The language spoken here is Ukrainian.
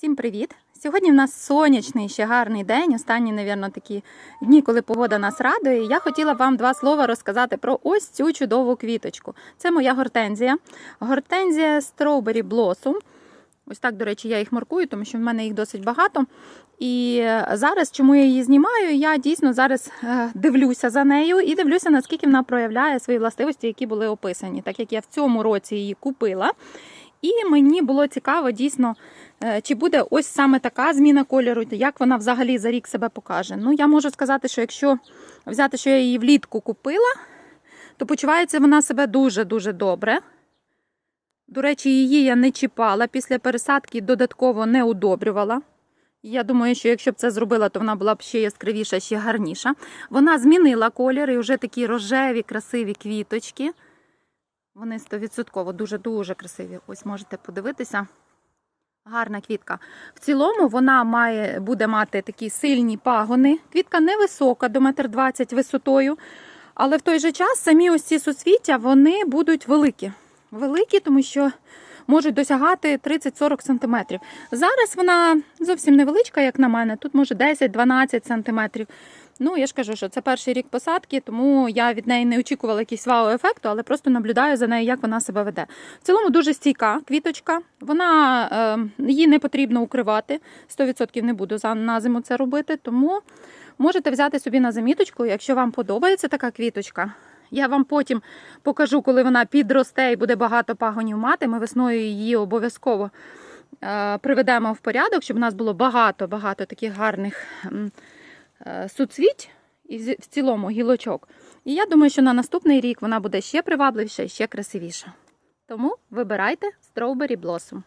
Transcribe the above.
Всім привіт! Сьогодні в нас сонячний ще гарний день. Останні, мабуть, такі дні, коли погода нас радує. Я хотіла вам два слова розказати про ось цю чудову квіточку. Це моя гортензія. Гортензія Strawberry Blossom. Ось так, до речі, я їх маркую, тому що в мене їх досить багато. І зараз, чому я її знімаю, я дійсно зараз е, дивлюся за нею і дивлюся, наскільки вона проявляє свої властивості, які були описані, так як я в цьому році її купила. І мені було цікаво дійсно, е, чи буде ось саме така зміна кольору, як вона взагалі за рік себе покаже. Ну, я можу сказати, що якщо взяти, що я її влітку купила, то почувається вона себе дуже-дуже добре. До речі, її я не чіпала після пересадки, додатково не удобрювала. Я думаю, що якщо б це зробила, то вона була б ще яскравіша, ще гарніша. Вона змінила колір і вже такі рожеві, красиві квіточки. Вони 100% дуже-дуже красиві. Ось можете подивитися. Гарна квітка. В цілому вона має, буде мати такі сильні пагони. Квітка невисока, до 1,20 м висотою. Але в той же час самі ось ці суцвіття вони будуть великі. Великі, тому що можуть досягати 30-40 см. Зараз вона зовсім невеличка, як на мене. Тут може 10-12 см. Ну, я ж кажу, що це перший рік посадки, тому я від неї не очікувала якийсь вау-ефекту, але просто наблюдаю за нею, як вона себе веде. В цілому дуже стійка квіточка. Вона е, її не потрібно укривати. 100% не буду на зиму це робити. Тому можете взяти собі на заміточку, якщо вам подобається така квіточка. Я вам потім покажу, коли вона підросте і буде багато пагонів мати. Ми весною її обов'язково е, приведемо в порядок, щоб у нас було багато-багато таких гарних. Е, суцвіть і в цілому гілочок. І я думаю, що на наступний рік вона буде ще привабливіша і ще красивіша. Тому вибирайте Strawberry Blossom.